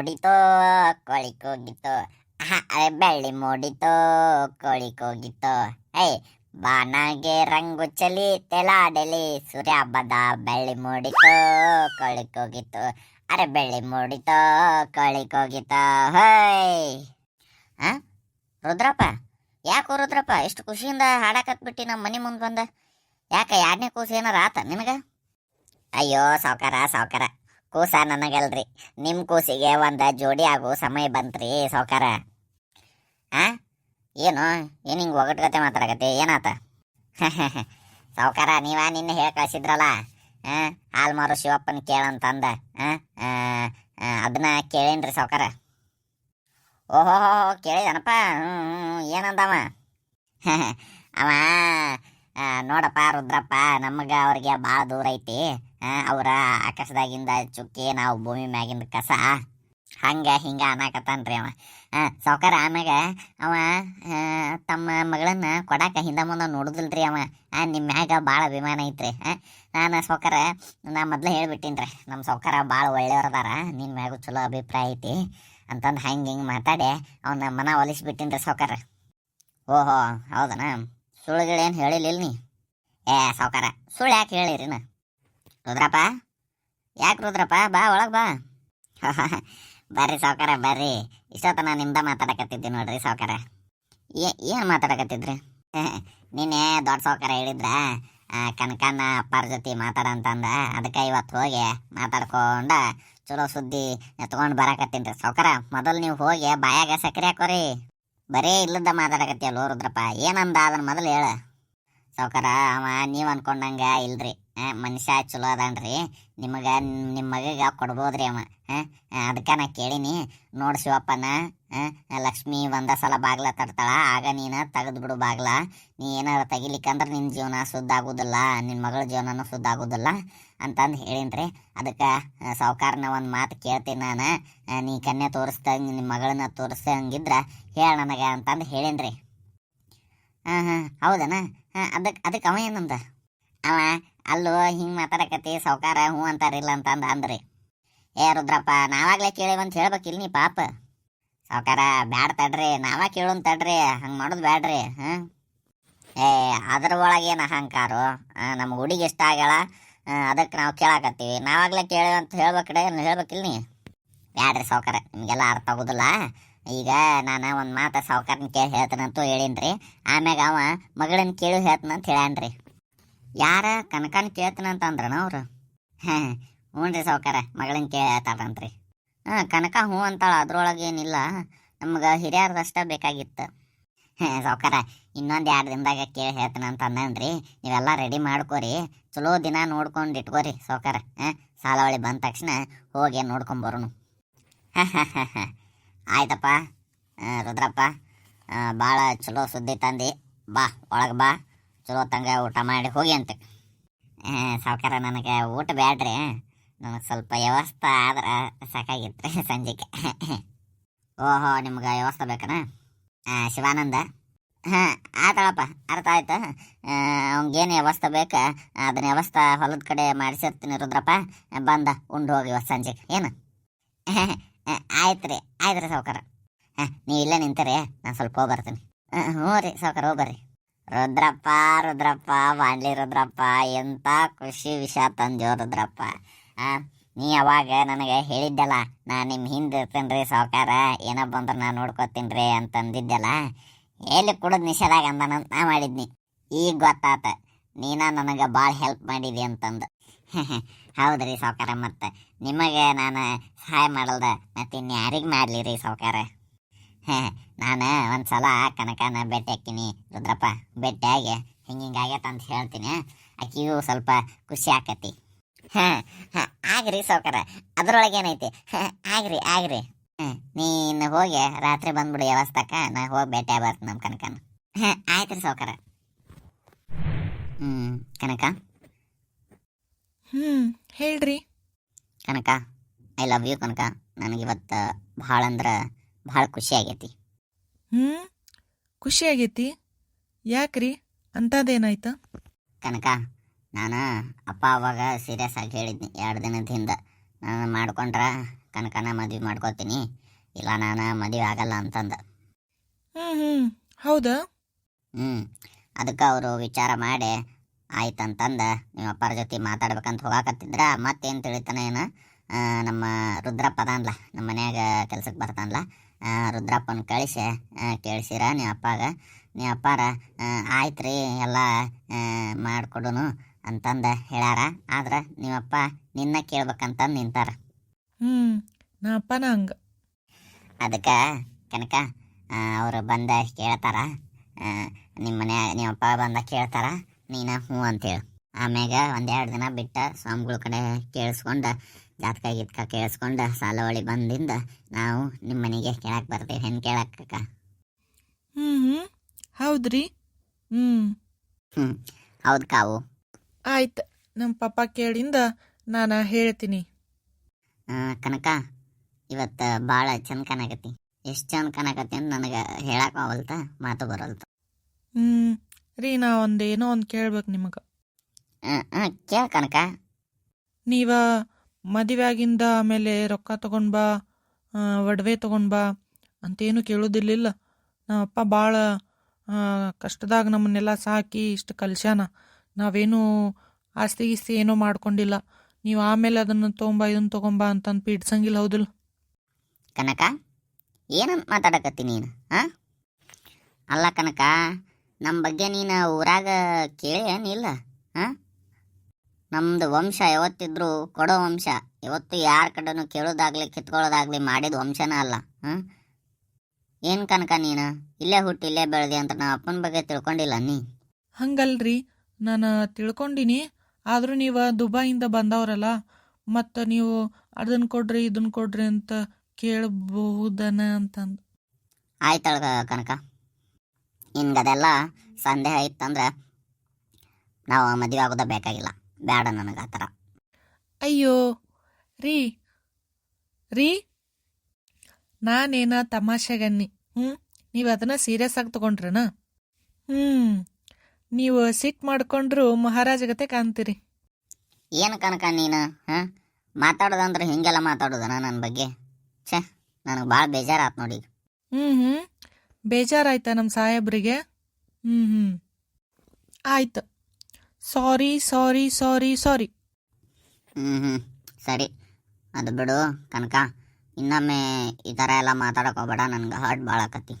ಮೂಡಿತೋ ಕೋಳಿ ಕೂಗಿತೋ ಆಹಾ, ಅರೆ ಬೆಳ್ಳಿ ಮೂಡಿತೋ ಕೋಳಿ ಏಯ್ ಹೇ ಬಾನಾಗೆ ರಂಗು ಚಲಿ ತೆಲಾಡಲಿ ಸೂರ್ಯ ಹಬ್ಬದ ಬೆಳ್ಳಿ ಮೂಡಿತೋ ಕೋಳಿ ಕೂಗಿತೋ ಅರೆ ಬೆಳ್ಳಿ ಮೂಡಿತೋ ಕೋಳಿ ಕೂಗಿತೋ ಹೋಯ್! ಆ ರುದ್ರಪ್ಪ? ಯಾಕೋ ರುದ್ರಪ್ಪ ಎಷ್ಟು ಖುಷಿಯಿಂದ ಹಾಡಾಕತ್ಬಿಟ್ಟು ನಮ್ಮ ಮನೆ ಮುಂದೆ ಬಂದ ಯಾಕೆ ಎರಡನೇ ಕೂಸು ಏನಾರ ಆತ ನಿನಗ? ಅಯ್ಯೋ ಸಾವ್ಕಾರ ಸಾವ್ಕಾರ. ಕೂಸ ನನಗಲ್ರಿ. ನಿಮ್ಮ ಕೂಸಿಗೆ ಒಂದು ಜೋಡಿ ಆಗೋ ಸಮಯ ಬಂತ್ರಿ ಸೌಕಾರ ಆ? ಏನು? ಏನು ಹಿಂಗೆ ಮಾತ್ರ ಮಾತಾಡಕತ್ತೆ? ಏನಾತ? ಸಾವ್ಕಾರ, ನೀವ ನಿನ್ನೆ ಹೇಳಿ ಕಳಿಸಿದ್ರಲ್ಲ? ಹಾಲು ಮಾರು ಶಿವಪ್ಪನ ಕೇಳಂತಂದ ಅದನ್ನ ಕೇಳೇನ್ರಿ ಸೌಕಾರ ಓಹೋ ಕೇಳಿದನಪ್ಪ. ಹ್ಞೂ ಏನಂದವ? ಅವ ನೋಡಪ್ಪ ರುದ್ರಪ್ಪ, ನಮಗೆ ಅವ್ರಿಗೆ ಭಾಳ ದೂರ ಐತಿ. ಅವರ ಆಕಾಶದಾಗಿಂದ ಚುಕ್ಕಿ ನಾವು ಭೂಮಿ ಮ್ಯಾಗಿಂದ ಕಸ. ಹಂಗ ಹಿಂಗ ಅನ್ನಕತ್ತಾನ್ರಿ ಅವ. ಸಾವುಕಾರ ಆಮ್ಯಾಗ ಅವ ತಮ್ಮ ಮಗಳನ್ನ ಕೊಡಾಕ ಹಿಂದ ಮುಂದೆ ನೋಡುದಿಲ್ರಿ ಅವ. ಆ, ನಿಮ್ಮ ಮ್ಯಾಗ ಭಾಳ ಅಭಿಮಾನ ಐತ್ರಿ. ನಾನು ಸಾವುಕಾರ ನಾ ಮೊದ್ಲೇ ಹೇಳ್ಬಿಟ್ಟಿನ್ರಿ ನಮ್ಮ ಸಾವುಕಾರ ಭಾಳ ಒಳ್ಳೆಯವ್ರದಾರ ನಿನ್ನ ಮ್ಯಾಗೂ ಚಲೋ ಅಭಿಪ್ರಾಯ ಐತಿ ಅಂತಂದು ಹಂಗೆ ಹಿಂಗೆ ಮಾತಾಡಿ ಅವನ ಮನ ಒಲಿಸ್ಬಿಟ್ಟಿನ್ರಿ ಸಾವುಕಾರ. ಓಹೋ ಹೌದನಾ? ಸುಳ್ಳುಗಳೇನು ಹೇಳಿಲ್ಲ ನೀ? ಏ ಸಾವುಕಾರ ಸುಳ್ಳು ಯಾಕೆ ಹೇಳಿರಿ ನಾ ರುದ್ರಪ್ಪ? ಯಾಕೆ ರುದ್ರಪ್ಪ? ಬಾ, ಒಳಗೆ ಬಾ. ಬರ್ರಿ ಸಾವ್ಕಾರ, ಬರ್ರಿ. ಇಷ್ಟೊತ್ತನ ನಿಮ್ದ ಮಾತಾಡಕತ್ತಿದ್ದೆ ನೋಡ್ರಿ ಸಾವ್ಕಾರ. ಏನು ಮಾತಾಡಕತ್ತಿದ್ರಿ? ನಿನ್ನೆ ದೊಡ್ಡ ಸಾವ್ಕಾರ ಹೇಳಿದ್ರ ಕನಕನ ಅಪ್ಪಾರ ಜೊತೆ ಮಾತಾಡಂತಂದ ಅದಕ್ಕೆ ಇವತ್ತು ಹೋಗಿ ಮಾತಾಡ್ಕೊಂಡ ಚಲೋ ಸುದ್ದಿ ತೊಗೊಂಡು ಬರಕತ್ತೀನಿ ರೀ ಮೊದಲು ನೀವು ಹೋಗಿ ಬಾಯಾಗ ಸಕ್ಕರೆ ಹಾಕೋರಿ. ಬರೇ ಇಲ್ಲದ ಮಾತಾಡಕತ್ತಿಯಲ್ಲ ರುದ್ರಪ್ಪ. ಏನಂದ ಅದನ್ನ ಮೊದಲು ಹೇಳ. ಸಾವ್ಕಾರ, ಅವ ನೀವು ಅನ್ಕೊಂಡಂಗ ಇಲ್ರಿ. ಆ, ಮನುಷ್ಯ ಚಲೋ ಅದಾನ್ರಿ. ನಿಮಗೆ ನಿಮ್ಮ ಮಗಗೆ ಕೊಡ್ಬೋದ್ರಿ ಅವ. ಅದಕ್ಕೆ ನಾ ಕೇಳೀನಿ ನೋಡಿ ಶಿವಪ್ಪನ ಲಕ್ಷ್ಮಿ ಒಂದ ಸಲ ಬಾಗ್ಲ ತರ್ತಾಳ ಆಗ ನೀನು ತೆಗೆದು ಬಿಡು ಬಾಗ್ಲ. ನೀ ಏನಾರ ತೆಗಿಲಿಕ್ಕಂದ್ರೆ ನಿನ್ನ ಜೀವನ ಶುದ್ಧ ಆಗುದಿಲ್ಲ ನಿನ್ನ ಮಗಳ ಜೀವನನೂ ಶುದ್ಧ ಆಗೋದಿಲ್ಲ ಅಂತಂದು ಹೇಳಿನ್ರಿ. ಅದಕ್ಕೆ ಸಾವುಕಾರನ ಒಂದು ಮಾತು ಕೇಳ್ತೀನಿ ನಾನು. ನೀ ಕನ್ಯೆ ತೋರಿಸ್ದಂಗ ನಿಮ್ಮ ಮಗಳನ್ನ ತೋರಿಸ್ದಂಗಿದ್ರೆ ಹೇಳ ನನಗೆ ಅಂತಂದು ಹೇಳೇನ್ರಿ. ಹಾಂ ಹಾಂ ಹೌದನ? ಹಾಂ ಅದಕ್ಕೆ ಅದಕ್ಕೆ ಅವ ಏನಂದ? ಅವ ಅಲ್ಲೋ, ಹಿಂಗೆ ಮಾತಾಡಕತ್ತಿ, ಸಾವ್ಕಾರ ಹ್ಞೂ ಅಂತಾರಿಲ್ಲ ಅಂತಂದು ಅಂದ್ರಿ. ಏ ರುದ್ರಪ್ಪ, ನಾವಾಗಲೇ ಕೇಳಿವಂತ ಹೇಳ್ಬೇಕಿಲ್ಲ ನೀ ಪಾಪ. ಸಾವ್ಕಾರ, ಬ್ಯಾಡ ತಡ್ರಿ, ನಾವ ಕೇಳೋನ್ ತಡ್ರಿ, ಹಂಗೆ ಮಾಡೋದು ಬ್ಯಾಡ್ರಿ, ಹಾಂ? ಏ, ಅದ್ರ ಒಳಗೇನು ಅಹಂಕಾರು? ನಮ್ಮ ಹುಡುಗಿ ಇಷ್ಟ ಆಗ್ಯಾಳ? ಅದಕ್ಕೆ ನಾವು ಕೇಳಾಕತ್ತೀವಿ. ನಾವಾಗ್ಲೇ ಕೇಳಿವಂತ ಹೇಳ್ಬೇಕಡೆ ಹೇಳ್ಬೇಕಿಲ್ಲ ನೀ ಬ್ಯಾಡ್ರಿ ಸಾವ್ಕಾರ, ನಿಮಗೆಲ್ಲ ಅರ್ಥ ಆಗೋದಿಲ್ಲ. ಈಗ ನಾನು ಒಂದು ಮಾತು ಸಾವ್ಕಾರನ ಕೇಳಿ ಹೇಳ್ತೀನಂತೂ ರೀ ಆಮ್ಯಾಗ ಅವ ಮಗಳನ್ನ ಕೇಳಿ ಹೇಳ್ತಾನಂತ ಹೇಳ್ಯಾನ್ರಿ. ಯಾರ ಕನಕನ ಕೇಳ್ತಾನಂತ ಅಂದ್ರನ ಅವ್ರು? ಹಾಂ ಹ್ಞೂ ರೀ ಸಾವುಕಾರ ಮಗಳನ್ನ ಕೇಳಿ ಹೇಳ್ತಾರಂತ್ರಿ ಹಾಂ, ಕನಕ ಹ್ಞೂ ಅಂತಾಳ, ಅದ್ರೊಳಗೆ ಏನಿಲ್ಲ. ನಮ್ಗೆ ಹಿರಿಯರ್ದಷ್ಟ ಬೇಕಾಗಿತ್ತು. ಹಾಂ, ಸಾವ್ಕಾರ, ಇನ್ನೊಂದು ಎರಡು ದಿನದಾಗ ಕೇಳಿ ಹೇಳ್ತಾನಂತ ಅಂದನ್ರಿ ನೀವೆಲ್ಲ ರೆಡಿ ಮಾಡ್ಕೋರಿ. ಚಲೋ ದಿನ ನೋಡ್ಕೊಂಡು ಇಟ್ಕೋರಿ, ಸಾವ್ಕಾರ. ಹಾಂ, ಸಾಲವಳಿ ಬಂದ ತಕ್ಷಣ ಹೋಗಿ ನೋಡ್ಕೊಂಬರೋನು ಆಯ್ತಪ್ಪ. ರುದ್ರಪ್ಪ. ಭಾಳ ಚಲೋ ಸುದ್ದಿ ತಂದು. ಬಾ, ಒಳಗೆ ಬಾ. ಚಲೋ ತಂಗ ಊಟ ಮಾಡಿ ಹೋಗಿ ಅಂತ. ಸಾವ್ಕಾರ ನನಗೆ ಊಟ ಬ್ಯಾಡ್ರಿ. ನನಗೆ ಸ್ವಲ್ಪ ವ್ಯವಸ್ಥೆ ಆದ್ರೆ ಸಾಕಾಗಿತ್ತು ರೀ ಸಂಜೆಗೆ. ಓಹೋ ನಿಮ್ಗೆ ವ್ಯವಸ್ಥೆ ಬೇಕನ? ಶಿವಾನಂದ? ಹಾಂ ಆತಾಳಪ್ಪ ಅರ್ಥ ಆಯ್ತು. ಅವ್ನಿಗೇನು ವ್ಯವಸ್ಥೆ ಬೇಕಾ? ಅದನ್ನ ವ್ಯವಸ್ಥೆ ಹೊಲದ ಕಡೆ ಮಾಡಿಸಿರ್ತೀನಿ ರುದ್ರಪ್ಪ. ಬಂದ ಉಂಡು ಹೋಗಿ ಇವತ್ತು ಸಂಜೆಗೆ ಏನು? ಆಯ್ತು ರೀ ಆಯ್ತು ರೀ ಸಾವ್ಕಾರ. ಹಾಂ ನೀವು ಇಲ್ಲೇ ನಿಂತೀರಿ. ನಾನು ಸ್ವಲ್ಪ ಹೋಗಿ ಬರ್ತೀನಿ. ಆ, ಹ್ಞೂ ರೀ ಸಾವುಕಾರ ಹೋಗಿ ರುದ್ರಪ್ಪ ರುದ್ರಪ್ಪ ಬಾಂಡ್ಲಿ ರುದ್ರಪ್ಪ, ಎಂತ ಖುಷಿ ವಿಷಯ ತಂದ್ಯೋ ರುದ್ರಪ್ಪ. ನೀ ಅವಾಗ ನನಗೆ ಹೇಳಿದ್ದಲ್ಲ, ನಾ ನಿಮ್ಮ ಹಿಂದೆ ಇರ್ತೇನೆ ರೀ ಸಾವುಕಾರ, ಏನೋ ಬಂದ್ರೆ ನಾನು ನೋಡ್ಕೊತೀನಿ ರೀ ಅಂತಂದಿದ್ದೆಲ್ಲ. ಎಲ್ಲಿ ಕುಡಿದ್ ನಿಷೇಧಾಗ ಅಂತ ನಾ ಮಾಡಿದ್ನಿ. ಈಗ ಗೊತ್ತಾತ, ನೀನ ನನಗೆ ಭಾಳ ಹೆಲ್ಪ್ ಮಾಡಿದಿ ಅಂತಂದು. ಹೌದ್ರಿ ಸಾವುಕಾರ ಮತ್ತೆ, ನಿಮಗೆ ನಾನು ಸಹಾಯ ಮಾಡಲ್ದ ಮತ್ತೆ ಇನ್ಯಾರಿಗೆ ಮಾಡಲಿ ರೀ ಸಾವ್ಕಾರ? ನಾನು ಒಂದ್ಸಲ ಕನಕನ ಭೇಟಿ ಹಾಕ್ತೀನಿ ರುದ್ರಪ್ಪ. ಭೇಟಿಯಾಗಿ ಹಿಂಗೆ ಹಿಂಗಾಗೈತೆ ಅಂತ ಹೇಳ್ತೀನಿ. ಆಕಿಗೂ ಸ್ವಲ್ಪ ಖುಷಿ ಆಕತಿ. ಹಾಂ ಹಾಂ ಆಗ್ರಿ ಸಾವ್ಕಾರ. ಅದರೊಳಗೆ ಏನೈತಿ? ಆಗ್ರಿ ಆಗ್ರಿ. ಹಾಂ ನೀನು ಹೋಗಿ ರಾತ್ರಿ ಬಂದ್ಬಿಡು ವ್ಯವಸ್ಥಕ ನಾ ಹೋಗಿ ಭೇಟಿ ಬರ್ತೀನಿ ನಮ್ಮ ಕನಕನ. ಹಾಂ ಆಯ್ತು ರೀ ಸಾವ್ಕಾರ. ಹ್ಞೂ ಕನಕ. ಹ್ಞೂ ಹೇಳ್ರಿ. Kanaka I love you Kanaka. ನನಗಿವತ್ತು ಭಾಳ ಅಂದ್ರೆ ಭಾಳ ಖುಷಿ ಆಗೈತಿ. ಹ್ಞೂ ಖುಷಿ ಆಗೈತಿ? ಯಾಕ್ರಿ? ಅಂಥದ್ದೇನಾಯ್ತು? ಕನಕ ನಾನು ಅಪ್ಪ ಅವಾಗ ಸೀರಿಯಸ್ ಆಗಿ ಹೇಳಿದ್ನಿ. ಎರಡು ದಿನದ ಹಿಂದೆ. ನಾನು ಮಾಡ್ಕೊಂಡ್ರೆ ಕನಕನ ಮದ್ವೆ ಮಾಡ್ಕೋತೀನಿ. ಇಲ್ಲ ನಾನು ಮದುವೆ ಆಗಲ್ಲ ಅಂತಂದ. ಹ್ಞೂ ಹ್ಞೂ ಹೌದಾ? ಹ್ಞೂ ಅದಕ್ಕೆ ಅವರು ವಿಚಾರ ಮಾಡಿ ಆಯ್ತಂತಂದ ನಿಮ್ಮ ಅಪ್ಪರ ಜೊತೆ ಮಾತಾಡ್ಬೇಕಂತ ಹೋಗಾಕತ್ತಿದ್ರ. ಮತ್ತೇನು ತಿಳಿತಾನೆ ಏನು? ನಮ್ಮ ರುದ್ರಪ್ಪ ಅದಾನ್ಲ ನಮ್ಮ ಮನ್ಯಾಗ ಕೆಲ್ಸಕ್ಕೆ ಬರ್ತಾನಲ್ಲ ರುದ್ರಪ್ಪನ ಕಳಿಸಿ ಕೇಳಿಸಿರ ನಿಮ್ಮ ಅಪ್ಪಾಗ. ನೀ ಅಪ್ಪಾರ ಆಯ್ತು ಆಯ್ತ್ರಿ ಎಲ್ಲ ಮಾಡಿಕೊಡುನು ಅಂತಂದು ಹೇಳ್ಯಾರ ಆದ್ರೆ ನಿಮ್ಮಪ್ಪ ನಿನ್ನ ಕೇಳ್ಬೇಕಂತಂದು ನಿಂತಾರ. ಹ್ಞೂ ನಾ ಅಪ್ಪನ ಹಂಗೆ. ಅದಕ್ಕೆ ಕನಕ ಅವರು ಬಂದ ಕೇಳ್ತಾರ. ನಿಮ್ಮ ಮನೆ ನಿಮ್ಮಪ್ಪ ಬಂದ ಕೇಳ್ತಾರ. ನೀನು ಹ್ಞೂ ಅಂತೇಳಿ ಆಮ್ಯಾಗ ಒಂದೆರಡು ದಿನ ಬಿಟ್ಟ ಸ್ವಾಮಿಗಳ ಕಡೆ ಕೇಳಿಸ್ಕೊಂಡು ಜಾತಕ ಗೀತಕ ಕೇಳಿಸ್ಕೊಂಡು ಸಾಲವಳಿ ಬಂದಿಂದ ನಾವು ನಿಮ್ಮ ಮನೆಗೆ ಕೇಳಕ್ಕೆ ಬರ್ತೀವಿ ಹೆಣ್ಣು ಕೇಳಕ್ಕ ಹ್ಞೂ ಹ್ಞೂ ಹೌದ್ರಿ. ಹ್ಞೂ ಹ್ಞೂ ಹೌದು ಕಾವು ಆಯ್ತು. ನಮ್ಮ ಪಪ್ಪ ಕೇಳಿಂದ ನಾನು ಹೇಳ್ತೀನಿ. ಕನಕ ಇವತ್ತು ಭಾಳ ಚಂದ ಕಾಣಕತ್ತಿ ಎಷ್ಟು ಚಂದ ಕಾಣಕತ್ತಿ ಅಂತ ನನಗೆ ಹೇಳಕ್ಕೆ ಅವಲ್ತ ಮಾತು ಬರಲ್ತ. ಹ್ಞೂ ರೀ ನಾ ಒಂದು ಏನೋ ಒಂದು ಕೇಳ್ಬೇಕು ನಿಮಗೆ. ಹಾಂ ಕೇಳ ಕನಕ. ನೀವ ಮದುವೆ ಆಗಿಂದ ಆಮೇಲೆ ರೊಕ್ಕ ತಗೊಂಡ್ ಬಾ ಒಡವೆ ತಗೊಂಡ್ ಬಾ ಅಂತೇನು ಕೇಳೋದಿರ್ಲಿಲ್ಲ ನಮ್ಮಪ್ಪ ಭಾಳ ಕಷ್ಟದಾಗ ನಮ್ಮನ್ನೆಲ್ಲ ಸಾಕಿ ಇಷ್ಟು ಕಲ್ಸ್ಯಾನ. ನಾವೇನು ಆಸ್ತಿ ಗೀಸ್ತಿ ಏನೂ ಮಾಡ್ಕೊಂಡಿಲ್ಲ. ನೀವು ಆಮೇಲೆ ಅದನ್ನು ತೊಗೊಂಬ ಇದನ್ನು ತೊಗೊಂಬ ಅಂತಂದು ಪೀಡ್ಸಂಗಿಲ್ಲ, ಹೌದಿಲ್ಲ? ಕನಕ ಏನಂತ ಮಾತಾಡಕತ್ತಿ ನೀನು ಹಾಂ ಅಲ್ಲ ಕನಕ ನಮ್ಮ ಬಗ್ಗೆ ನೀನು ಊರಾಗ ಕೇಳಿ ಏನಿಲ್ಲ ಹಾಂ ನಮ್ದು ವಂಶ ಯಾವತ್ತಿದ್ರು ಕೊಡೋ ವಂಶ ಯಾವತ್ತು ಯಾರ ಕಡೆನೂ ಕೇಳೋದಾಗ್ಲಿ ಕಿತ್ಕೊಳ್ಳೋದಾಗ್ಲಿ ಮಾಡಿದ ವಂಶನ ಅಲ್ಲ ಹಾಂ ಏನು ಕನಕ ನೀನು? ಇಲ್ಲೇ ಹುಟ್ಟಿ ಇಲ್ಲೇ ಬೆಳೆದಿ ಅಂತ ನಾ ಅಪ್ಪನ ಬಗ್ಗೆ ತಿಳ್ಕೊಂಡಿಲ್ಲ ನೀ. ಹಂಗಲ್ರಿ ನಾನು ತಿಳ್ಕೊಂಡಿನಿ ಆದರೂ ನೀವು ದುಬಾಯಿಂದ ಬಂದವರಲ್ಲ ಮತ್ತು ನೀವು ಅದನ್ನು ಕೊಡ್ರಿ ಇದನ್ನು ಕೊಡ್ರಿ ಅಂತ ಕೇಳಬಹುದನ ಅಂತಂದು. ಆಯ್ತಳ ಕನಕ ನಿನ್ಗದೆಲ್ಲ ಸಂದೇಹ ಇತ್ತಂದ್ರೆ ನಾವು ಮದುವೆ ಆಗೋದ ಬೇಕಾಗಿಲ್ಲ. ಬೇಡ ನನಗೆ ಆ ಥರ. ಅಯ್ಯೋ ರೀ ರೀ ನಾನೇನ ತಮಾಷೆಗನ್ನಿ ಹ್ಞೂ ನೀವು ಅದನ್ನ ಸೀರಿಯಸ್ ಆಗಿ ತಗೊಂಡ್ರನ? ಹ್ಞೂ ನೀವು ಸಿಟ್ ಮಾಡ್ಕೊಂಡ್ರು ಮಹಾರಾಜ ಗತೆ ಕಾಣ್ತೀರಿ. ಏನು ಕನಕ ನೀನು ಹಾಂ? ಮಾತಾಡೋದಂದ್ರೆ ಹಿಂಗೆಲ್ಲ ಮಾತಾಡೋದನ ನನ್ನ ಬಗ್ಗೆ? ಛೇ ನನಗೆ ಭಾಳ ಬೇಜಾರಾತು ನೋಡಿ. ಹ್ಞೂ ಹ್ಞೂ ಬೇಜಾರಾಯ್ತಾ ನಮ್ಮ ಸಾಹೇಬ್ರಿಗೆ? ಹ್ಞೂ ಹ್ಞೂ ಆಯ್ತು. ಸಾರಿ ಸಾರಿ ಸಾರಿ ಸಾರಿ. ಹ್ಞೂ ಹ್ಞೂ ಸರಿ. ಅದು ಬಿಡು ಕನಕ. ಇನ್ನೊಮ್ಮೆ ಈ ಥರ ಎಲ್ಲ ಮಾತಾಡಕ್ಕೆ ಹೋಗ್ಬೇಡ. ನನಗೆ ಹಾರ್ಟ್ ಭಾಳ ಆಕತಿ.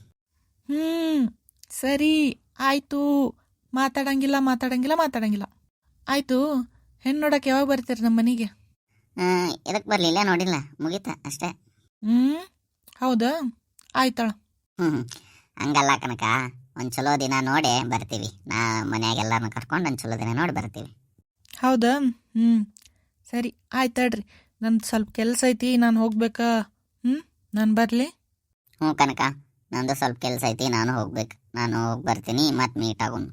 ಹ್ಞೂ ಸರಿ. ಆಯ್ತು. ಮಾತಾಡಂಗಿಲ್ಲ ಮಾತಾಡಂಗಿಲ್ಲ ಮಾತಾಡಂಗಿಲ್ಲ. ಆಯ್ತು. ಹೆಣ್ಣು ನೋಡಕ್ಕೆ ಯಾವಾಗ ಬರ್ತೀರಿ ನಮ್ಮ ಮನೆಗೆ? ಇದಕ್ಕೆ ಬರಲಿಲ್ಲ? ನೋಡಿಲ್ಲ. ಮುಗಿತ ಅಷ್ಟೇ. ಹ್ಞೂ ಹೌದಾ? ಆಯ್ತಳ. ಹ್ಮ್ ಹ್ಞೂ ಹಂಗಲ್ಲ ಕನಕ. ಒಂದು ಚಲೋ ದಿನ ನೋಡಿ ಬರ್ತೀವಿ. ನಾ ಮನ್ಯಾಗೆಲ್ಲರನ್ನ ಕರ್ಕೊಂಡು ಒಂದು ಚಲೋ ದಿನ ನೋಡಿ ಬರ್ತೀವಿ. ಹೌದಾ? ಹ್ಞೂ ಸರಿ ಆಯ್ತು ತಡ್ರಿ. ನಂದು ಸ್ವಲ್ಪ ಕೆಲಸ ಐತಿ ನಾನು ಹೋಗ್ಬೇಕಾ? ಹ್ಞೂ ನಾನು ಬರಲಿ? ಹ್ಞೂ ಕನಕ ನಂದು ಸ್ವಲ್ಪ ಕೆಲಸ ಐತಿ ನಾನು ಹೋಗ್ಬೇಕು. ನಾನು ಹೋಗಿ ಬರ್ತೀನಿ ಮತ್ತೆ ಮೀಟ್ ಆಗೋಣ.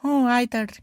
ಹ್ಞೂ ಆಯ್ತು ತಡ್ರಿ.